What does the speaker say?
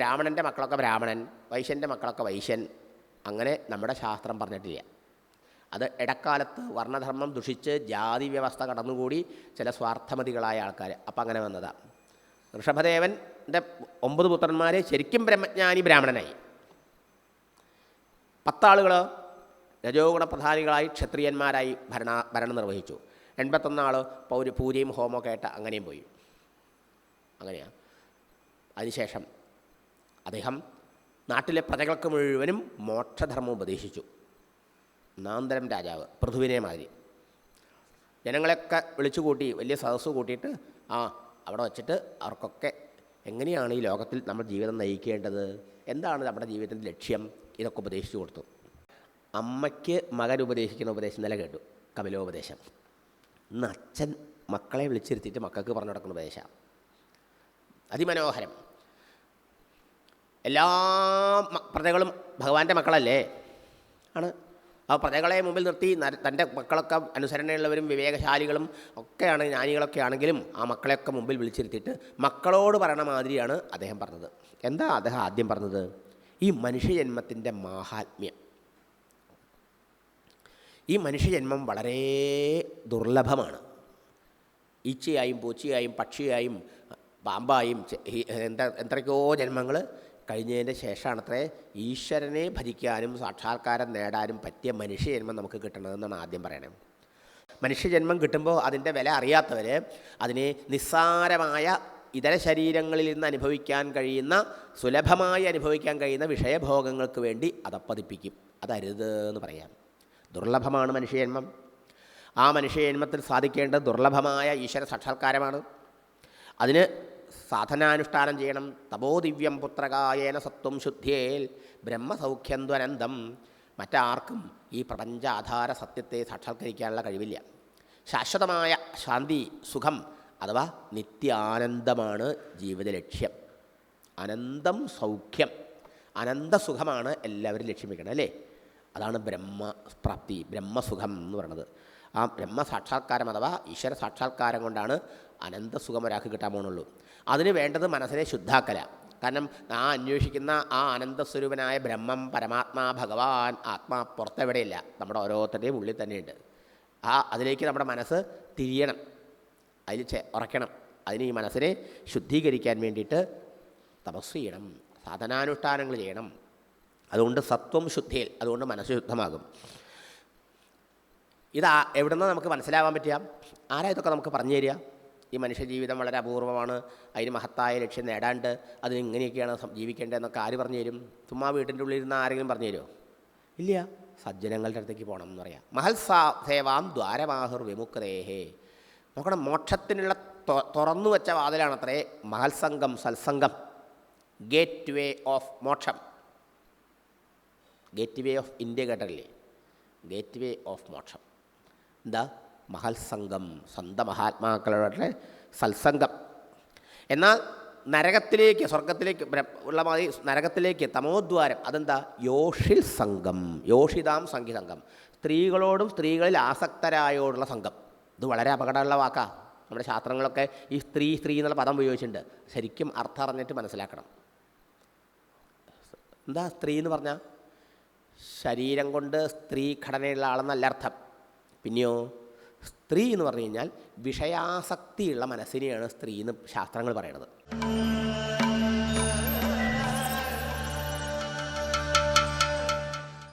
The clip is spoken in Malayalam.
ബ്രാഹ്മണന്റെ മക്കളൊക്കെ ബ്രാഹ്മണൻ വൈശ്യന്റെ മക്കളൊക്കെ വൈശ്യൻ. അങ്ങനെ നമ്മുടെ ശാസ്ത്രം പറഞ്ഞിട്ടില്ല. അത് ഇടക്കാലത്ത് വർണധർമ്മം ദുഷിച്ച് ജാതി വ്യവസ്ഥ കടന്നുകൂടി ചില സ്വാർത്ഥമതികളായ ആൾക്കാർ അപ്പം അങ്ങനെ വന്നതാണ് ഋഷഭദേവന്റെ ഒമ്പത് പുത്രന്മാർ ശരിക്കും ബ്രഹ്മജ്ഞാനി ബ്രാഹ്മണനായി. പത്താളുകൾ രജോഗുണ പ്രധാനികളായി ക്ഷത്രിയന്മാരായി ഭരണ ഭരണം നിർവഹിച്ചു. എൺപത്തൊന്നാൾ പൗര പൂജയും ഹോമമൊക്കെ ആയിട്ട് അങ്ങനെയും പോയി. അങ്ങനെയാണ് അതിനുശേഷം അദ്ദേഹം നാട്ടിലെ പ്രജകൾക്ക് മുഴുവനും മോക്ഷധർമ്മം ഉപദേശിച്ചു. നാന്തരം രാജാവ് പൃഥുവിനെ മാതിരി. ജനങ്ങളെയൊക്കെ വിളിച്ചു കൂട്ടി വലിയ സദസ്സ് കൂട്ടിയിട്ട് ആ അവിടെ വച്ചിട്ട് അവർക്കൊക്കെ എങ്ങനെയാണ് ഈ ലോകത്തിൽ നമ്മൾ ജീവിതം നയിക്കേണ്ടത്? എന്താണ് നമ്മുടെ ജീവിതത്തിന്റെ ലക്ഷ്യം? ഇതൊക്കെ ഉപദേശിച്ചു കൊടുത്തു. അമ്മയ്ക്ക് മകൻ ഉപദേശിക്കുന്ന ഉപദേശം നില കേട്ടു കപിലോപദേശം. ഇന്ന് അച്ഛൻ മക്കളെ വിളിച്ചിരുത്തിയിട്ട് മക്കൾക്ക് പറഞ്ഞു കൊടുക്കുന്ന ഉപദേശം അതിമനോഹരം. എല്ലാ പ്രജകളും ഭഗവാന്റെ മക്കളല്ലേ? ആണ്. ആ പ്രജകളെ മുമ്പിൽ നിർത്തി തന്റെ മക്കളൊക്കെ അനുസരണയുള്ളവരും വിവേകശാലികളും ഒക്കെയാണ് ജ്ഞാനികളൊക്കെ ആണെങ്കിലും ആ മക്കളെയൊക്കെ മുമ്പിൽ വിളിച്ചിരുത്തിയിട്ട് മക്കളോട് പറയണ മാതിരിയാണ് അദ്ദേഹം പറഞ്ഞത്. എന്താ അദ്ദേഹം ആദ്യം പറഞ്ഞത്? ഈ മനുഷ്യജന്മത്തിന്റെ മാഹാത്മ്യം. ഈ മനുഷ്യജന്മം വളരെ ദുർലഭമാണ്. ഈച്ചയായും പൂച്ചയായും പക്ഷിയായും പാമ്പായും എന്താ എത്രയ്ക്കോ ജന്മങ്ങൾ കഴിഞ്ഞതിന്റെ ശേഷമാണത്രേ ഈശ്വരനെ ഭരിക്കാനും സാക്ഷാത്കാരം നേടാനും പറ്റിയ മനുഷ്യജന്മം നമുക്ക് കിട്ടണതെന്നാണ് ആദ്യം പറയണത്. മനുഷ്യജന്മം കിട്ടുമ്പോൾ അതിന്റെ വില അറിയാത്തവർ അതിനെ നിസ്സാരമായ ഇതര ശരീരങ്ങളിൽ നിന്ന് അനുഭവിക്കാൻ കഴിയുന്ന സുലഭമായി അനുഭവിക്കാൻ കഴിയുന്ന വിഷയഭോഗങ്ങൾക്ക് വേണ്ടി അതപ്പതിപ്പിക്കും. അതരുത് എന്ന് പറയാം. ദുർലഭമാണ് മനുഷ്യജന്മം. ആ മനുഷ്യജന്മത്തിൽ സാധിക്കേണ്ട ദുർലഭമായ ഈശ്വര സാക്ഷാത്കാരമാണ്. അതിന് സാധനാനുഷ്ഠാനം ചെയ്യണം. തപോ ദിവ്യം പുത്രകായേന സത്വം ശുദ്ധിയേൽ ബ്രഹ്മസൗഖ്യം ദ്വനന്തം മറ്റാർക്കും ഈ പ്രപഞ്ചാധാര സത്യത്തെ സാക്ഷാത്കരിക്കാനുള്ള കഴിവില്ല. ശാശ്വതമായ ശാന്തി സുഖം അഥവാ നിത്യാനന്ദമാണ് ജീവിത ലക്ഷ്യം അനന്തം സൗഖ്യം അനന്തസുഖമാണ് എല്ലാവരും ലക്ഷ്യം വെക്കണം അല്ലേ? അതാണ് ബ്രഹ്മപ്രാപ്തി ബ്രഹ്മസുഖം എന്ന് പറയുന്നത്. ആ ബ്രഹ്മ സാക്ഷാത്കാരം അഥവാ ഈശ്വര സാക്ഷാത്കാരം കൊണ്ടാണ് അനന്തസുഖം ഒരാൾക്ക് കിട്ടാൻ പോകുന്നുള്ളൂ. അതിന് വേണ്ടത് മനസ്സിനെ ശുദ്ധാക്കല. കാരണം ആ അന്വേഷിക്കുന്ന ആ അനന്തസ്വരൂപനായ ബ്രഹ്മം പരമാത്മാ ഭഗവാൻ ആത്മാ പുറത്തെവിടെയില്ല. നമ്മുടെ ഓരോരുത്തരുടെയും ഉള്ളിൽ തന്നെയുണ്ട്. ആ അതിലേക്ക് നമ്മുടെ മനസ്സ് തിരിയണം. അതിൽ ചെ ഉറയ്ക്കണം. അതിന് ഈ മനസ്സിനെ ശുദ്ധീകരിക്കാൻ വേണ്ടിയിട്ട് തപസ് ചെയ്യണം. സാധനാനുഷ്ഠാനങ്ങൾ ചെയ്യണം. അതുകൊണ്ട് സത്വം ശുദ്ധിയിൽ അതുകൊണ്ട് മനസ്സ് ശുദ്ധമാകും. ഇതാ എവിടെ നിന്ന് നമുക്ക് മനസ്സിലാവാൻ പറ്റുക? ആരാ ഇതൊക്കെ നമുക്ക് പറഞ്ഞു തരിക? ഈ മനുഷ്യജീവിതം വളരെ അപൂർവമാണ്. അതിന് മഹത്തായ ലക്ഷ്യം നേടാണ്ട് അതിന് ഇങ്ങനെയൊക്കെയാണ് സം- ജീവിക്കേണ്ടതെന്നൊക്കെ ആര് പറഞ്ഞു തരും? ചുമ്മാ വീട്ടിന്റെ ഉള്ളിൽ ഇരുന്ന് ആരെങ്കിലും പറഞ്ഞു തരുമോ? ഇല്ല. സജ്ജനങ്ങളുടെ അടുത്തേക്ക് പോകണം എന്ന് പറയാം. മഹൽസാ സേവാം ദ്വാരമാഹുർ വിമുക്തേഹേ. നോക്കണം മോക്ഷത്തിനുള്ള തുറന്നു വെച്ച വാതിലാണത്രേ മഹത്സംഗം സത്സംഗം ഗേറ്റ് വേ ഓഫ് മോക്ഷം. ഗേറ്റ് വേ ഓഫ് ഇന്ത്യ കേട്ടല്ലേ ഗേറ്റ് വേ ഓഫ് മോക്ഷം. എന്താ? മഹത്സംഗം സ്വന്തം മഹാത്മാക്കളുടെ സത്സംഗം. എന്നാൽ നരകത്തിലേക്ക് സ്വർഗത്തിലേക്ക് ഉള്ള മാതിരി നരകത്തിലേക്ക് തമോദ്വാരം. അതെന്താ? യോഷിൽ സംഘം യോഷിതാം സംഖ്യ സംഘം. സ്ത്രീകളോടും സ്ത്രീകളിൽ ആസക്തരായോടുള്ള സംഘം. ഇത് വളരെ അപകടമുള്ള വാക്കാ. നമ്മുടെ ശാസ്ത്രങ്ങളൊക്കെ ഈ സ്ത്രീ സ്ത്രീ എന്നുള്ള പദം ഉപയോഗിച്ചിട്ടുണ്ട്. ശരിക്കും അർത്ഥം അറിഞ്ഞിട്ട് മനസ്സിലാക്കണം. എന്താ സ്ത്രീ എന്ന് പറഞ്ഞാൽ ശരീരം കൊണ്ട് സ്ത്രീ ഘടനയുള്ള ആളെന്നല്ല അർത്ഥം. പിന്നെയോ? സ്ത്രീ എന്ന് പറഞ്ഞു കഴിഞ്ഞാൽ വിഷയാസക്തിയുള്ള മനസ്സിനെയാണ് സ്ത്രീ എന്ന് ശാസ്ത്രങ്ങൾ പറയണത്.